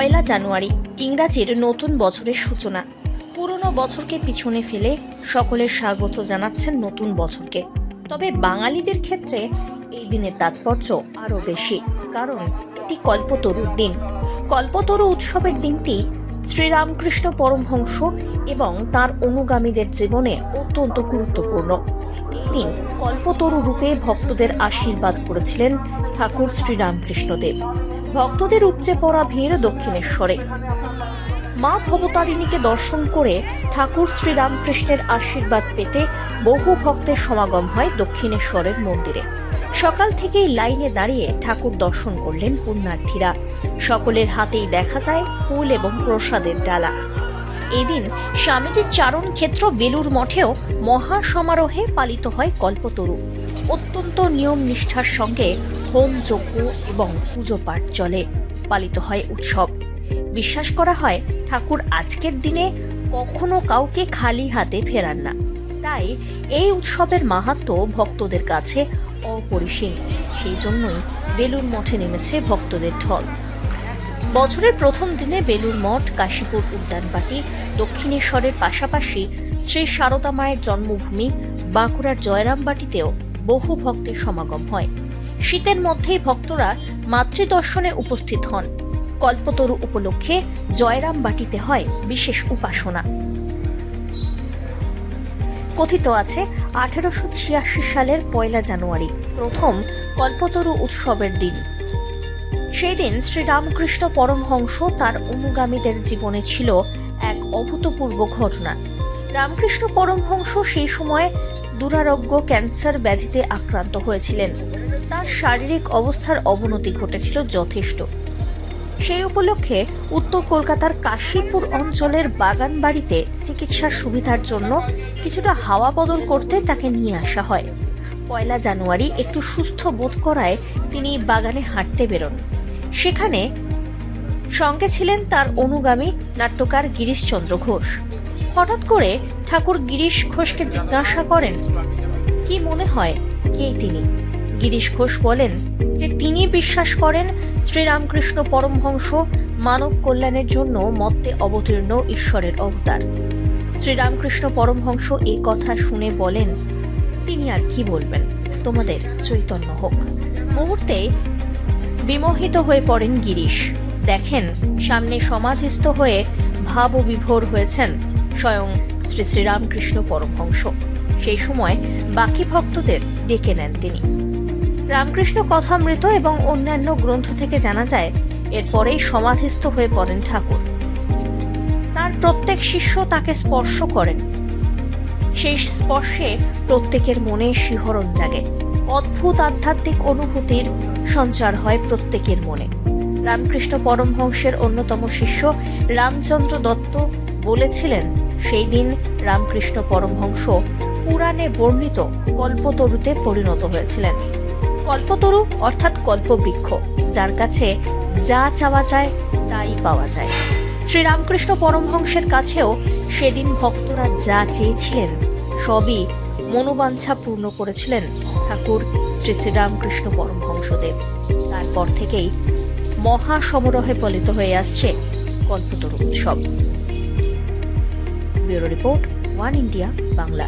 পয়লা জানুয়ারি, ইংরাজির নতুন বছরের সূচনা। পুরনো বছরকে পিছনে ফেলে সকলের স্বাগত জানাচ্ছেন নতুন বছরকে। তবে বাঙালিদের ক্ষেত্রে এই দিনের তাৎপর্য আরও বেশি, কারণ এটি কল্পতরুর দিন। কল্পতরু উৎসবের দিনটি শ্রীরামকৃষ্ণ পরমহংস এবং তার অনুগামীদের জীবনে অত্যন্ত গুরুত্বপূর্ণ। এই দিন কল্পতরু রূপে ভক্তদের আশীর্বাদ করেছিলেন ঠাকুর শ্রীরামকৃষ্ণদেব। ভক্তদের উপচে পড়া ভিড় দক্ষিণেশ্বরে। মা ভবতারিণীকে দর্শন করে ঠাকুর শ্রীরামকৃষ্ণের আশীর্বাদ পেতে বহু ভক্তের সমাগম হয় দক্ষিণেশ্বরের মন্দিরে। সকাল থেকেই লাইনে দাঁড়িয়ে ঠাকুর দর্শন করলেন পুণ্যার্থীরা। সকলের হাতেই দেখা যায় ফুল এবং প্রসাদের ডালা। এদিন স্বামীজির চারণ ক্ষেত্র বেলুর মঠেও মহা সমারোহে পালিত হয় কল্পতরু। অত্যন্ত নিয়ম নিষ্ঠার সঙ্গে হোম যজ্ঞ এবং পুজো পাঠ চলে, পালিত হয় উৎসব। বিশ্বাস করা হয়, ঠাকুর আজকের দিনে কখনো কাউকে খালি হাতে ফেরান না। তাই এই উৎসবের মাহাত্ম্য ভক্তদের কাছে অপরিসীম। সেই জন্যই বেলুর মঠে নেমেছে ভক্তদের ঢল। বছরের প্রথম দিনে বেলুর মঠ, কাশীপুর উদ্যানবাটি, দক্ষিণেশ্বরের পাশাপাশি শ্রী সারদা মায়ের জন্মভূমি, বাঁকুড়ার জয়রামবাটিতেও বহু ভক্তের সমাগম হয়। শীতের মধ্যেই ভক্তরা মাতৃদর্শনে উপস্থিত হন। কল্পতরু উপলক্ষে জয়রামবাটিতে হয় বিশেষ উপাসনা। কথিত আছে, আঠেরোশো ছিয়াশি সালের পয়লা জানুয়ারি, প্রথম কল্পতরু উৎসবের দিন। সেই দিন শ্রীরামকৃষ্ণ পরমহংস তার অনুগামীদের জীবনে ছিল এক অভূতপূর্ব ঘটনা। রামকৃষ্ণ পরমহংস সেই সময় দুরারোগ্য ক্যান্সার ব্যাধিতে আক্রান্ত হয়েছিলেন। তার শারীরিক অবস্থার অবনতি ঘটেছিল যথেষ্ট। সেই উপলক্ষে উত্তর কলকাতার কাশীপুর অঞ্চলের বাগান বাড়িতে চিকিৎসার সুবিধার জন্য কিছুটা হাওয়া বদল করতে তাকে নিয়ে আসা হয়। পয়লা জানুয়ারি একটু সুস্থ বোধ করায় তিনি বাগানে হাঁটতে বেরোন। সেখানে সঙ্গে ছিলেন তার অনুগামী নাট্যকার গিরিশচন্দ্র ঘোষ। হঠাৎ করে ঠাকুর গিরিশ ঘোষকে জিজ্ঞাসা করেন, কি মনে হয় কে তিনি? গিরিশ ঘোষ বলেন যে তিনি বিশ্বাস করেন শ্রীরামকৃষ্ণ পরমহংস মানব কল্যাণের জন্য মত্তে অবতীর্ণ ঈশ্বরের অবতার। শ্রীরামকৃষ্ণ পরমহংস এই কথা শুনে বলেন, তিনি আর কি বলবেন? তোমাদের চৈতন্য হোক। মুহূর্তে বিমোহিত হয়ে পড়েন গিরিশ। দেখেন, সামনে সমাধিস্থ হয়ে ভাব ও বিভোর হয়েছেন স্বয়ং শ্রী শ্রীরামকৃষ্ণ পরমহংস। সেই সময় বাকি ভক্তদের ডেকে নেন তিনি। রামকৃষ্ণ কথামৃত এবং অন্যান্য গ্রন্থ থেকে জানা যায়, এরপরেই সমাধিস্থ হয়ে পড়েন ঠাকুর। তার প্রত্যেক শিষ্য তাকে স্পর্শ করেন। সেই স্পর্শে প্রত্যেকের মনে শিহরণ জাগে। অদ্ভুত আধ্যাত্মিক অনুভূতির সঞ্চার হয় প্রত্যেকের মনে। রামকৃষ্ণ পরমহংসের অন্যতম শিষ্য রামচন্দ্র দত্ত বলেছিলেন, সেই দিন রামকৃষ্ণ পরমহংস পুরাণে বর্ণিত কল্পতরুতে পরিণত হয়েছিলেন। কল্পতরু অর্থাৎ কল্পবৃক্ষ, যার কাছে যা চাওয়া যায় তাই পাওয়া যায়। শ্রীরামকৃষ্ণ পরমহংসের কাছেও সেদিন ভক্তরা যা চেয়েছিলেন, সবই মনোবাঞ্ছা পূর্ণ করেছিলেন ঠাকুর শ্রী শ্রীরামকৃষ্ণ পরমহংসদেব। তারপর থেকেই মহা সমারোহে পালিত হয়ে আসছে কল্পতরু উৎসব। Bureau report, one India, Bangla.